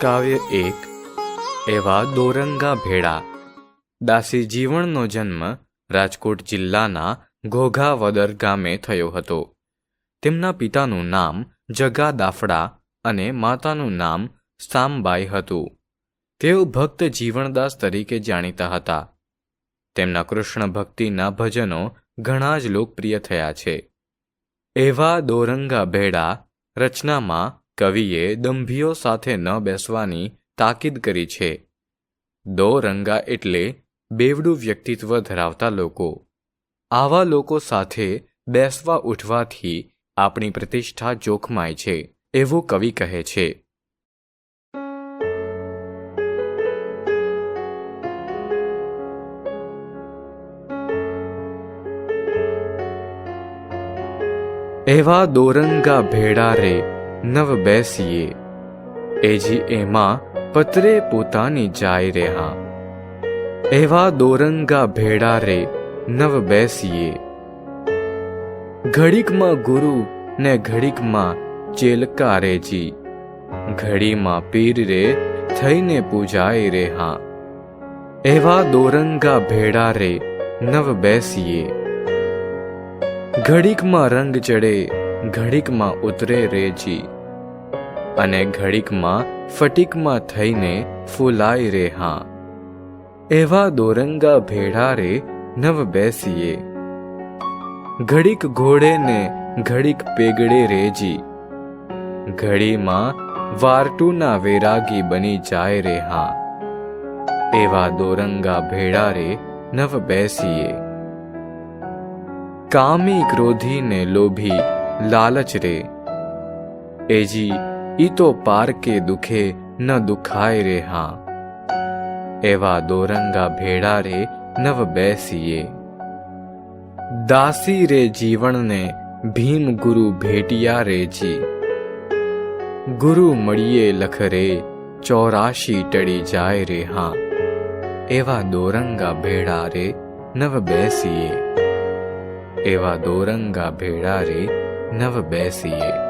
કાવ્ય એક એવા દોરંગા ભેળા. દાસી જીવણનો જન્મ રાજકોટ જિલ્લાના ઘોઘાવદર ગામે થયો હતો. તેમના પિતાનું નામ જગા દાફડા અને માતાનું નામ સામબાઈ હતું. તેઓ ભક્ત જીવણદાસ તરીકે જાણીતા હતા. તેમના કૃષ્ણ ભક્તિના ભજનો ઘણા જ લોકપ્રિય થયા છે. એવા દોરંગા ભેડા રચનામાં કવિએ દંભીઓ સાથે ન બેસવાની તાકીદ કરી છે. દો રંગા એટલે બેવડું વ્યક્તિત્વ ધરાવતા લોકો. આવા લોકો સાથે બેસવા ઉઠવાથી આપણી પ્રતિષ્ઠા જોખમાય છે, એવું કવિ કહે છે. એવા દોરંગા ભેડા રે નવ બેસીએ. એજી એમાં પતરે પોતાની જાય રહ્યા એવા દોરંગા ભેડા રે નવ બેસીએ. ઘડીકમાં ગુરુ ને ઘડીકમાં ચેલકા રેજી. ઘડીમાં પીર રે થઈને પૂજાય રે હા એવા દોરંગા ભેડા રે નવ બેસીએ. ઘડીકમાં રંગ ચડે, ઘડીકમાં ઉતરે રેજી. અને ઘડીકમાં ફટીકમાં થઈને ફૂલાય રે એવા દોરંગા ભેડા રે નવ બેસીએ. ઘડીક ઘોડે ને ઘડીક પેગડે રેજી. ઘડીમાં વારટુના વેરાગી બની જાય રે હા. એવા દોરંગા ભેડા રે નવ બેસીએ. કામી ક્રોધી ને લોભી લાલચ રે. એજી ઈ તો પારકે દુખે ન દુખાય રે હા. એવા દોરંગા ભેડા રે નવ બેસીએ. દાસી રે જીવણને ભીમ ગુરુ ભેટિયા રેજી ગુરુ મળીએ લખરે, ચોરાશી ટળી જાય રે હા. એવા દોરંગા ભેડા રે નવ બેસીએ. એવા દોરંગા ભેડા રે નવ બેસીએ.